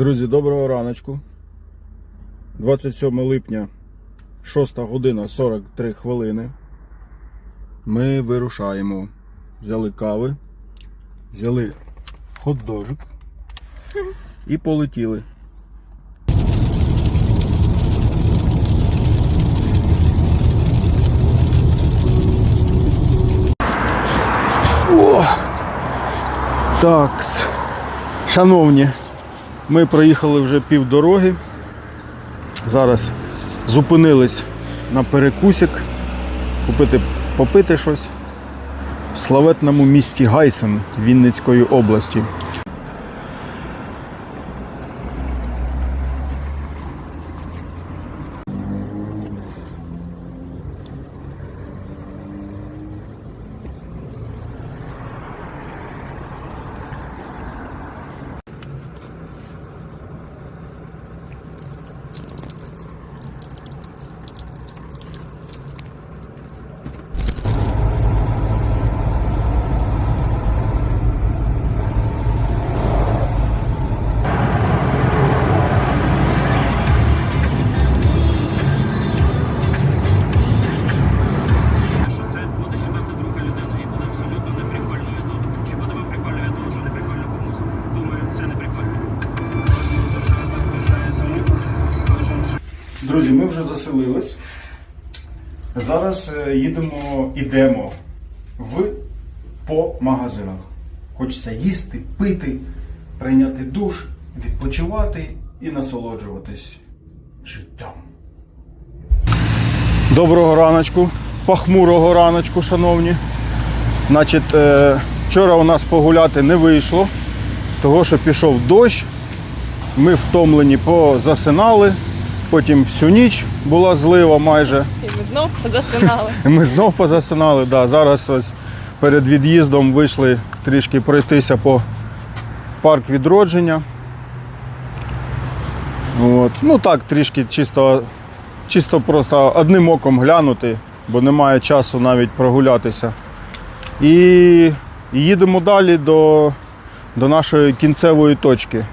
Друзі, доброго раночку. 27 липня, 6 година 43 хвилини. Ми вирушаємо. Взяли кави, взяли хот-дожик і полетіли. О! Такс. Шановні, ми проїхали вже півдороги. Зараз зупинились на перекусик, купити попити щось в славетному місті Гайсен Вінницької області. Друзі, ми вже заселились. Зараз е, їдемо, ідемо в по магазинах. Хочеться їсти, пити, прийняти душ, відпочивати і насолоджуватись життям. Доброго раночку, похмурого раночку, шановні. Значить, е, вчора у нас погуляти не вийшло, того що пішов дощ. Ми втомлені позасинали. Потім всю ніч була злива майже. І ми знов засинали. І Ми знов позасинали. Да. Зараз ось перед від'їздом вийшли трішки пройтися по парк відродження. От. Ну так, трішки чисто, чисто просто одним оком глянути, бо немає часу навіть прогулятися. І їдемо далі до, до нашої кінцевої точки.